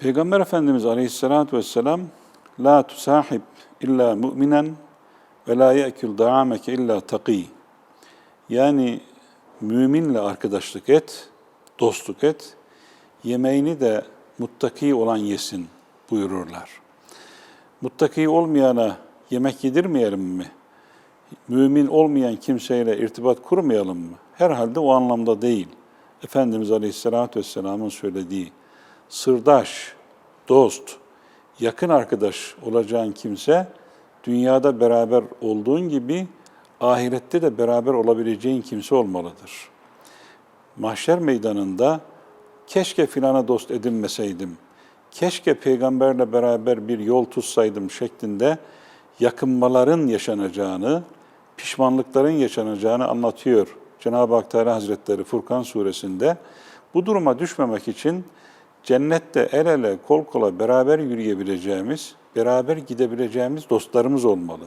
Peygamber Efendimiz Aleyhisselatü Vesselam La tusahib illa mu'minen ve la ye'kül da'ameke illa takî. Yani müminle arkadaşlık et, dostluk et, yemeğini de muttaki olan yesin buyururlar. Muttaki olmayana yemek yedirmeyelim mi? Mümin olmayan kimseyle irtibat kurmayalım mı? Herhalde o anlamda değil. Efendimiz Aleyhisselatü Vesselam'ın söylediği sırdaş, dost, yakın arkadaş olacağın kimse dünyada beraber olduğun gibi ahirette de beraber olabileceğin kimse olmalıdır. Mahşer meydanında keşke filana dost edinmeseydim, keşke peygamberle beraber bir yol tutsaydım şeklinde yakınmaların yaşanacağını, pişmanlıkların yaşanacağını anlatıyor Cenab-ı Hak Teala Hazretleri Furkan suresinde. Bu duruma düşmemek için cennette el ele kol kola beraber yürüyebileceğimiz, beraber gidebileceğimiz dostlarımız olmalı.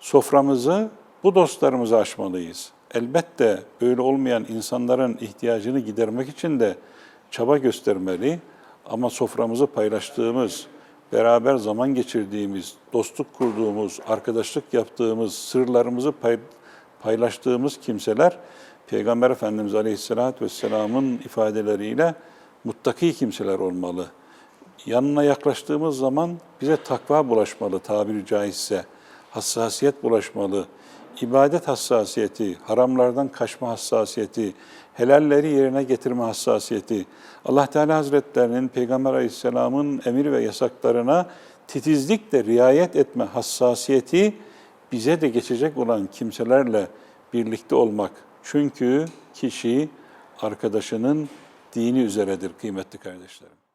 Soframızı bu dostlarımıza açmalıyız. Elbette böyle olmayan insanların ihtiyacını gidermek için de çaba göstermeli ama soframızı paylaştığımız, beraber zaman geçirdiğimiz, dostluk kurduğumuz, arkadaşlık yaptığımız, sırlarımızı pay, paylaştığımız kimseler Peygamber Efendimiz Aleyhisselatü Vesselam'ın ifadeleriyle muttaki kimseler olmalı. Yanına yaklaştığımız zaman bize takva bulaşmalı tabiri caizse, hassasiyet bulaşmalı, ibadet hassasiyeti, haramlardan kaçma hassasiyeti, helalleri yerine getirme hassasiyeti, Allah Teala Hazretlerinin Peygamber Aleyhisselam'ın emir ve yasaklarına titizlikle riayet etme hassasiyeti bize de geçecek olan kimselerle birlikte olmak. Çünkü kişi arkadaşının dini üzeredir kıymetli kardeşlerim.